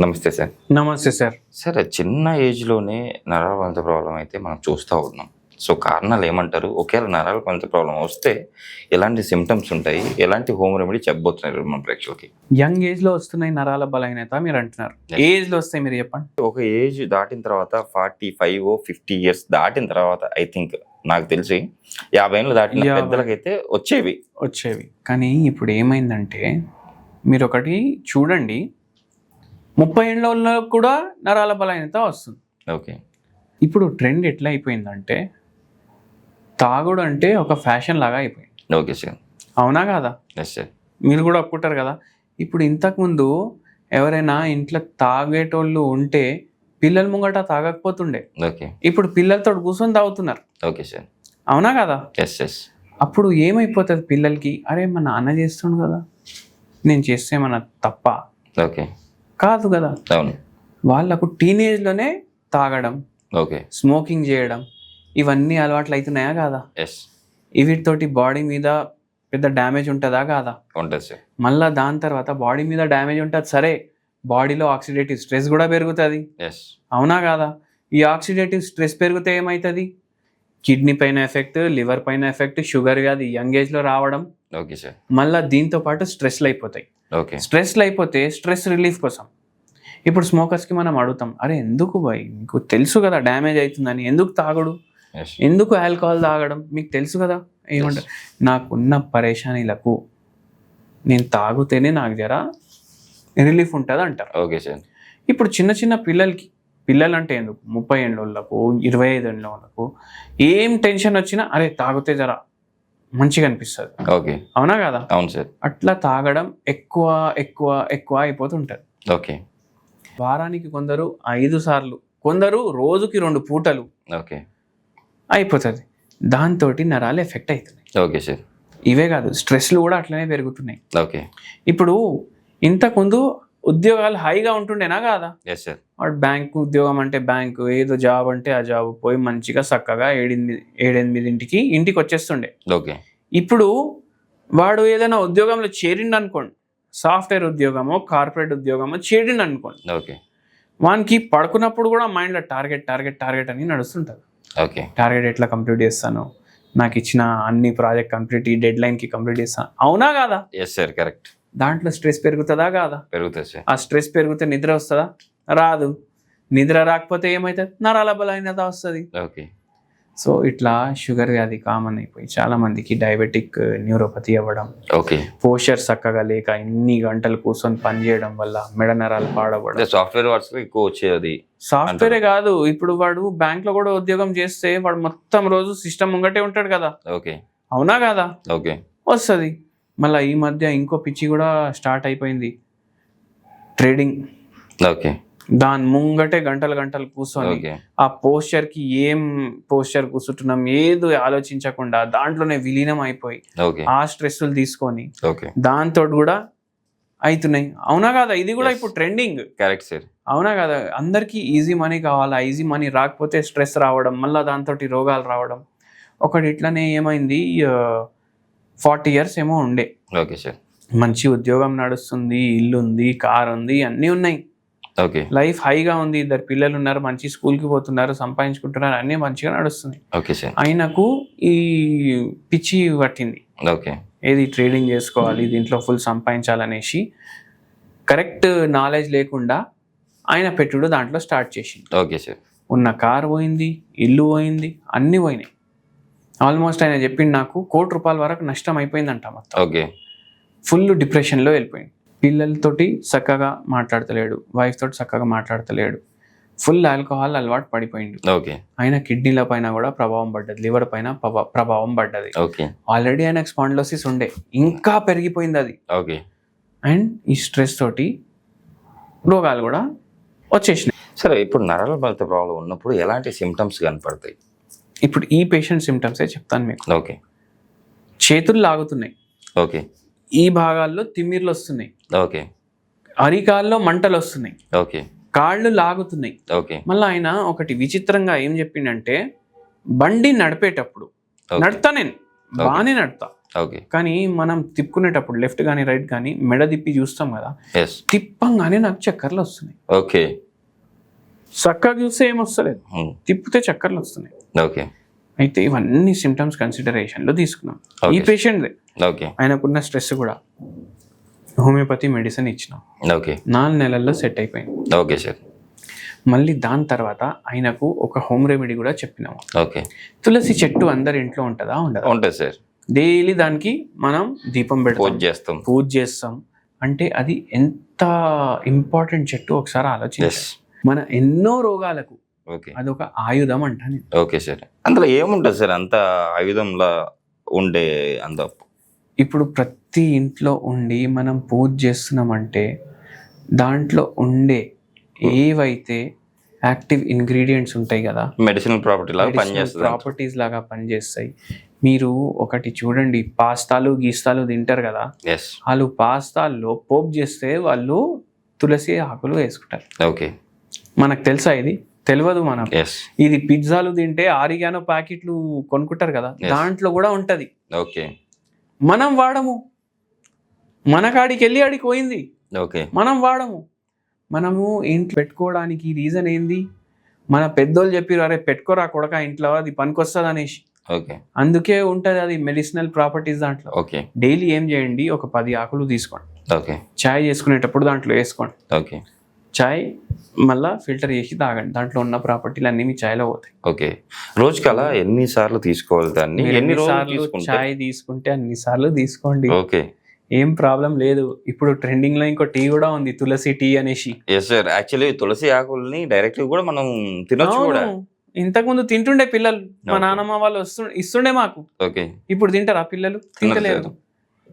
నమస్తే సార్. నమస్తే sir. Sir చిన్న ఏజ్లోనే నరాల పంచ ప్రాబ్లం అయితే మనం చూస్తూ ఉన్నాం. సో కారణాలు ఏమంటారు? ఒకవేళ నరాల పంచ ప్రాబ్లం వస్తే ఎలాంటి సిమ్టమ్స్ ఉంటాయి? ఎలాంటి హోమ్ రెమెడీ చెప్పబోతున్నారు మన ప్రేక్షకులకి? యంగ్ ఏజ్లో వస్తున్నాయి నరాల బలహీనత మీరు అంటున్నారు. Yes. ఏజ్లో వస్తాయి మీరు చెప్పండి. ఒక ఏజ్ దాటిన తర్వాత ఫార్టీ ఫైవ్ ఫిఫ్టీ ఇయర్స్ దాటిన తర్వాత ఐ థింక్ నాకు తెలిసి యాభై ఏళ్ళు దాటిన. పెద్దలకైతే వచ్చేవి. వచ్చేవి. కానీ ఇప్పుడు ఏమైందంటే మీరు ఒకటి చూడండి. ముప్పై ఏళ్ళ వాళ్ళకు కూడా నరాల బలహీనత వస్తుంది. ఓకే. ఇప్పుడు ట్రెండ్ ఎట్లా అయిపోయిందంటే తాగుడు అంటే ఒక ఫ్యాషన్ లాగా అయిపోయింది. Okay sir. అవునా కాదా? ఎస్ సార్ మీరు కూడా ఒప్పుకుంటారు కదా? ఇప్పుడు ఇంతకుముందు ఎవరైనా ఇంట్లో తాగేటోళ్ళు ఉంటే పిల్లల ముంగట తాగకపోతుండే. ఓకే. ఇప్పుడు పిల్లలతో కూర్చొని తాగుతున్నారు. Okay sir. అవునా కదా? ఎస్ ఎస్ అప్పుడు ఏమైపోతుంది పిల్లలకి? అరే మా నాన్న చేస్తుండు కదా. నేను చేస్తే మన తప్ప? ఓకే. కాదు కదా? అవును. వాళ్ళకు టీనేజ్లోనే తాగడం ఓకే. స్మోకింగ్ చేయడం ఇవన్నీ అలవాట్లు అవుతున్నాయా కాదా? ఎస్ వీటితోటి బాడీ మీద పెద్ద డ్యామేజ్ ఉంటుందా కాదా? ఉంటుంది సార్ మళ్ళా దాని తర్వాత బాడీ మీద డ్యామేజ్ ఉంటుంది సరే. బాడీలో ఆక్సిడేటివ్ స్ట్రెస్ కూడా పెరుగుతుంది. ఎస్ అవునా కాదా? ఈ ఆక్సిడేటివ్ స్ట్రెస్ పెరిగితే ఏమవుతుంది కిడ్నీ పైన ఎఫెక్ట్ లివర్ పైన ఎఫెక్ట్ షుగర్ వ్యాధి యంగ్ ఏజ్లో రావడం. Okay sir. మళ్ళీ దీంతో పాటు స్ట్రెస్లు అయిపోతాయి. ఓకే. స్ట్రెస్లు అయిపోతే స్ట్రెస్ రిలీఫ్ కోసం. ఇప్పుడు స్మోకర్స్కి మనం అడుగుతాం అరే ఎందుకు బాయ్ మీకు తెలుసు కదా డ్యామేజ్ అవుతుందని. ఎందుకు తాగుడు? ఎందుకు ఆల్కహాల్ తాగడం? మీకు తెలుసు కదా? ఏమంటారు నాకున్న పరేషానీలకు నేను తాగితేనే నాకు జర రిలీఫ్ ఉంటుంది అంటారు ఓకే సార్. ఇప్పుడు చిన్న చిన్న పిల్లలకి పిల్లలు అంటే ఎందుకు ముప్పై ఏళ్ళకు ఇరవై ఐదు ఏళ్ళకు ఏం టెన్షన్ వచ్చినా అరే తాగితే జర మంచిగా అనిపిస్తుంది. ఓకే. అవునా కదా? అవును సార్. అట్లా తాగడం ఎక్కువ ఎక్కువ ఎక్కువ అయిపోతుంటుంది. ఓకే. వారానికి కొందరు ఐదు సార్లు కొందరు రోజుకి రెండు పూటలు ఓకే. అయిపోతుంది. దాంతో నరాలు ఎఫెక్ట్ అవుతున్నాయి ఓకే సార్. ఇవే కాదు స్ట్రెస్లు కూడా అట్లనే పెరుగుతున్నాయి. ఓకే. ఇప్పుడు ఇంతకుముందు ఉద్యోగాలు హైగా ఉంటుండేనా కాదా? వాడు బ్యాంక్ ఉద్యోగం అంటే బ్యాంకు ఏదో జాబ్ అంటే ఆ జాబ్ పోయి మంచిగా చక్కగా ఏడెనిమిది ఏడెనిమిదింటికి ఇంటికి వచ్చేస్తుండే. ఓకే ఇప్పుడు వాడు ఏదైనా ఉద్యోగంలో చేరిండు అనుకోండి సాఫ్ట్వేర్ ఉద్యోగమో కార్పొరేట్ ఉద్యోగమో చేరిండు అనుకోండి ఓకే వానికి పడుకున్నప్పుడు కూడా మైండ్లో టార్గెట్ టార్గెట్ టార్గెట్ అని నడుస్తుంటుంది. ఓకే టార్గెట్ ఎట్లా కంప్లీట్ చేస్తాను? నాకు ఇచ్చిన అన్ని ప్రాజెక్ట్ కంప్లీట్ ఈ డెడ్ లైన్కి కంప్లీట్ చేస్తాను అవునా కాదా? ఎస్ సార్ కరెక్ట్ దాంట్లో స్ట్రెస్ పెరుగుతుందా కాదా? పెరుగుతుంది సార్. ఆ స్ట్రెస్ పెరిగితే నిద్ర వస్తుందా? రాదు. నిద్ర రాకపోతే ఏమవుతుంది నరాల బలహీనత వస్తుంది. ఓకే. సో ఇట్లా షుగర్ వ్యాధి కామన్ అయిపోయి చాలా మందికి డయాబెటిక్ న్యూరోపతి అవ్వడం ఓకే. పోషర్ చక్కగా లేక ఇన్ని గంటలు కూర్చొని పని చేయడం వల్ల మెడ నరాలు పాడవడం సాఫ్ట్వేర్ వర్క్స్ ఎక్కువ వచ్చేది సాఫ్ట్వేరే కాదు. ఇప్పుడు వాడు బ్యాంక్లో కూడా ఉద్యోగం చేస్తే వాడు మొత్తం రోజు సిస్టమ్ ముంగటే ఉంటాడు కదా. ఓకే. అవునా కదా? ఓకే. వస్తుంది. మళ్ళీ ఈ మధ్య ఇంకో పిచ్చి కూడా స్టార్ట్ అయిపోయింది. Trading okay. దాని ముంగటే గంటలు గంటలు కూర్చొని ఆ పోస్చర్కి ఏం పోస్చర్ కూర్చుంటున్నాం ఏదో ఆలోచించకుండా దాంట్లోనే విలీనం అయిపోయి ఆ స్ట్రెస్లు తీసుకొని ఓకే. దాంతో కూడా అవుతున్నాయి అవునా కదా? ఇది కూడా. ఇప్పుడు ట్రెండింగ్ కరెక్ట్ సార్ అవునా కదా? అందరికీ ఈజీ మనీ కావాలా? ఈజీ మనీ రాకపోతే స్ట్రెస్ రావడం మళ్ళీ దాంతో రోగాలు రావడం. ఒకటి ఇట్లనే ఏమైంది ఫార్టీ ఇయర్స్ ఏమో ఉండే. Okay sir. మంచి ఉద్యోగం నడుస్తుంది ఇల్లు ఉంది కార్ ఉంది అన్నీ ఉన్నాయి. ఓకే. లైఫ్ హైగా ఉంది. ఇద్దరు పిల్లలు ఉన్నారు మంచి స్కూల్కి పోతున్నారు సంపాదించుకుంటున్నారు అన్నీ మంచిగా నడుస్తుంది. Okay sir. ఆయనకు ఈ పిచ్చి పట్టింది. ఓకే. ఏది ట్రేడింగ్ చేసుకోవాలి దీంట్లో ఫుల్ సంపాదించాలనేసి కరెక్ట్ నాలెడ్జ్ లేకుండా ఆయన పెట్టుడు దాంట్లో స్టార్ట్ చేసింది ఓకే సార్. ఉన్న కార్ పోయింది ఇల్లు పోయింది అన్నీ పోయినాయి. ఆల్మోస్ట్ ఆయన చెప్పింది నాకు కోటి రూపాయల వరకు నష్టం అయిపోయిందంట మొత్తం. ఓకే. ఫుల్ డిప్రెషన్లో వెళ్ళిపోయింది పిల్లలతోటి చక్కగా మాట్లాడతలేడు వైఫ్ తోటి చక్కగా మాట్లాడతలేడు. ఫుల్ ఆల్కహాల్ అలవాటు పడిపోయిండు. ఓకే. ఆయన కిడ్నీల పైన కూడా ప్రభావం పడ్డది లివర్ పైన ప్రభా- ప్రభావం పడ్డది. ఓకే. ఆల్రెడీ ఆయనకు స్పాండ్లోసిస్ ఉండే ఇంకా పెరిగిపోయింది అది. ఓకే. అండ్ ఈ స్ట్రెస్ తోటి రోగాలు కూడా వచ్చేసినాయి. సరే ఇప్పుడు నరాల బలత ప్రాబ్లం ఉన్నప్పుడు ఎలాంటి సిమ్టమ్స్ కనపడతాయి? ఇప్పుడు ఈ పేషెంట్ సిమ్టమ్సే చెప్తాను మీకు. ఓకే. చేతులు లాగుతున్నాయి. ఓకే. ఈ భాగాల్లో తిమ్మిర్లు వస్తున్నాయి. ఓకే. అరికాల్లో మంటలు వస్తున్నాయి. ఓకే. కాళ్ళు లాగుతున్నాయి. ఓకే. మళ్ళీ ఆయన ఒకటి విచిత్రంగా ఏం చెప్పిండంటే బండి నడిపేటప్పుడు నడతా నేను. బాగానే నడతా ఓకే. కానీ మనం తిప్పుకునేటప్పుడు లెఫ్ట్ కానీ రైట్ కానీ మెడ తిప్పి చూస్తాం కదా. తిప్పంగానే నాకు చక్కర్లు వస్తున్నాయి. ఓకే. చక్కగా చూస్తే ఏం వస్తలేదు Hmm. తిప్పితే చక్కర్లు వస్తున్నాయి. ఓకే. అయితే ఇవన్నీ సిమ్టమ్స్ కన్సిడరేషన్లో తీసుకున్నాం. ఈ. పేషెంట్దే ఓకే ఆయనకున్న స్ట్రెస్ కూడా హోమియోపతి మెడిసిన్ ఇచ్చినాం. ఓకే నాలుగు నెలల్లో సెట్ అయిపోయింది. ఓకే సార్ మళ్ళీ దాని తర్వాత ఆయనకు ఒక హోమ్ రెమెడీ కూడా చెప్పినాము. ఓకే తులసి చెట్టు అందరి ఇంట్లో ఉంటుందా ఉండదా? ఉంటుంది సార్ డైలీ దానికి మనం దీపం పూజ పెడతాం చేస్తాం. పూజ చేస్తాం. అంటే అది ఎంత ఇంపార్టెంట్ చెట్టు ఒకసారి ఆలోచించాలి మన ఎన్నో రోగాలకు ఓకే. అదొక ఆయుధం అంటాను ఓకే సార్. అందులో ఏముంటుంది సార్? అంత ఆయుధంలా ఉండే అంత ఇప్పుడు ప్రతి ఇంట్లో ఉండి మనం పూజ చేస్తున్నామంటే దాంట్లో ఉండే ఏవైతే యాక్టివ్ ఇంగ్రీడియంట్స్ ఉంటాయి కదా మెడిసినల్ ప్రాపర్టీ లాగా పనిచేస్తుంది ప్రాపర్టీస్ లాగా పనిచేస్తాయి. మీరు ఒకటి చూడండి పాస్తాలు గీస్తాలు తింటారు కదా ఎస్ వాళ్ళు పాస్తాల్లో పోప్ చేస్తే వాళ్ళు తులసి ఆకులు వేసుకుంటారు. ఓకే. మనకు తెలుసా ఇది? తెలియదు ఎస్ ఇది పిజ్జాలు తింటే ఆరిగానో ప్యాకెట్లు కొనుక్కుంటారు కదా. దాంట్లో కూడా ఉంటది. ఓకే. మనం వాడము. మన కాడికి వెళ్ళి ఆడికి పోయింది. ఓకే. మనం వాడము. మనము ఇంట్లో పెట్టుకోవడానికి రీజన్ ఏంది? మన పెద్దోళ్ళు చెప్పారు అరే పెట్టుకోరా కొడక ఇంట్లో అది పనికొస్తుంది అనేసి. ఓకే. అందుకే ఉంటుంది అది మెడిసినల్ ప్రాపర్టీస్ దాంట్లో. ఓకే. డైలీ ఏం చేయండి? ఒక పది ఆకులు తీసుకోండి. ఓకే. చాయ్ చేసుకునేటప్పుడు దాంట్లో వేసుకోండి. ఓకే. చాయ్ మళ్ళా ఫిల్టర్ చేసి తాగండి. దాంట్లో ఉన్న ప్రాపర్టీలు అన్ని మీ చాయ్లో పోతాయి. ఓకే. రోజుకి అలా ఎన్నిసార్లు తీసుకోవాలి దాన్ని? ఎన్ని తీసుకుంటే? చాయ్ తీసుకుంటే అన్ని సార్లు తీసుకోండి. ఓకే. ఏం ప్రాబ్లం లేదు. ఇప్పుడు ట్రెండింగ్లో ఇంకో టీ కూడా ఉంది తులసి టీ అనేసి. ఎస్ సార్ యాక్చువల్లీ తులసి ఆకుల్ని డైరెక్ట్ కూడా మనం తినొచ్చు కూడా. ఇంతకుముందు తింటుండే పిల్లలు. మా. నాన్నమ్మ వాళ్ళు వస్తు ఇస్తుండే మాకు. ఓకే. ఇప్పుడు తింటారా పిల్లలు? తింటలేరు.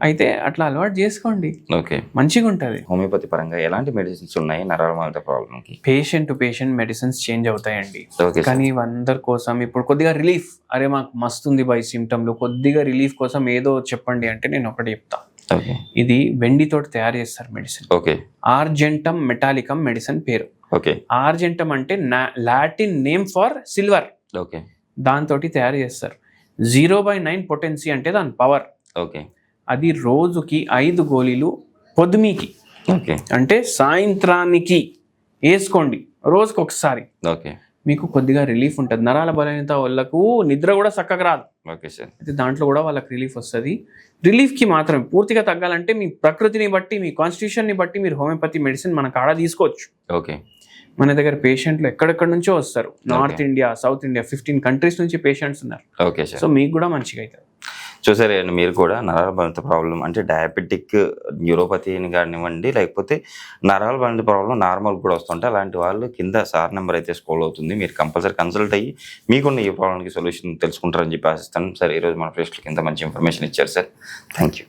అయితే అట్లా అలవాటు చేసుకోండి. ఓకే. మంచిగా ఉంటది హోమియోపతి పరంగా ఎలాంటి మెడిసిన్స్ ఉన్నాయి? నరాల ప్రాబ్లంకి patient to patient medicines change అవుతాయండి. కానీ అందరి కోసం ఇప్పుడు కొద్దిగా రిలీఫ్. అరే మాకు మస్తుంది బై సిమ్టమ్లు కొద్దిగా రిలీఫ్ కోసం ఏదో చెప్పండి అంటే నేను ఒకటి చెప్తా. ఓకే. ఇది వెండితోటి తయారు చేస్తారు medicine. Okay. Argentum metallicum medicine పేరు. ఓకే. ఆర్జెంటమ్ అంటే Latin name for silver. Okay. దాంతో తయారు చేస్తారు. జీరో బై నైన్ పొటెన్సీ అంటే దాని పవర్. ఓకే. అది రోజుకి ఐదు గోళీలు పొద్దుమీకి ఓకే. అంటే సాయంత్రానికి వేసుకోండి రోజుకి ఒకసారి ఓకే. మీకు కొద్దిగా రిలీఫ్ ఉంటుంది. నరాల బలహీనత వాళ్ళకు నిద్ర కూడా చక్కగా రాదు. Okay sir. అయితే దాంట్లో కూడా వాళ్ళకి రిలీఫ్ వస్తుంది. రిలీఫ్కి మాత్రమే పూర్తిగా తగ్గాలంటే మీ ప్రకృతిని బట్టి మీ కాన్స్టిట్యూషన్ని బట్టి మీరు హోమియోపతి మెడిసిన్ మన కాడ తీసుకోవచ్చు. ఓకే. మన దగ్గర పేషెంట్లు ఎక్కడెక్కడ నుంచో వస్తారు. North India south India fifteen countries నుంచి పేషెంట్స్ ఉన్నారు. Okay sir. సో మీకు కూడా మంచిగా అవుతుంది. చూసారు మీరు కూడా నరాల బలత ప్రాబ్లం అంటే డయాబెటిక్ న్యూరోపతిని కానివ్వండి లేకపోతే నరాల బలత ప్రాబ్లం నార్మల్ కూడా వస్తుంటే అలాంటి వాళ్ళు కింద సార్ నెంబర్ అయితే స్కోల్ అవుతుంది. మీరు కంపల్సరీ కన్సల్ట్ అయ్యి మీకున్న ఈ ప్రాబ్లంకి సొల్యూషన్ తెలుసుకుంటారని చెప్పి ఆశిస్తాను. సార్ ఈరోజు మన ప్రేక్షకులకి ఇంత మంచి ఇన్ఫర్మేషన్ ఇచ్చారు సార్. Thank you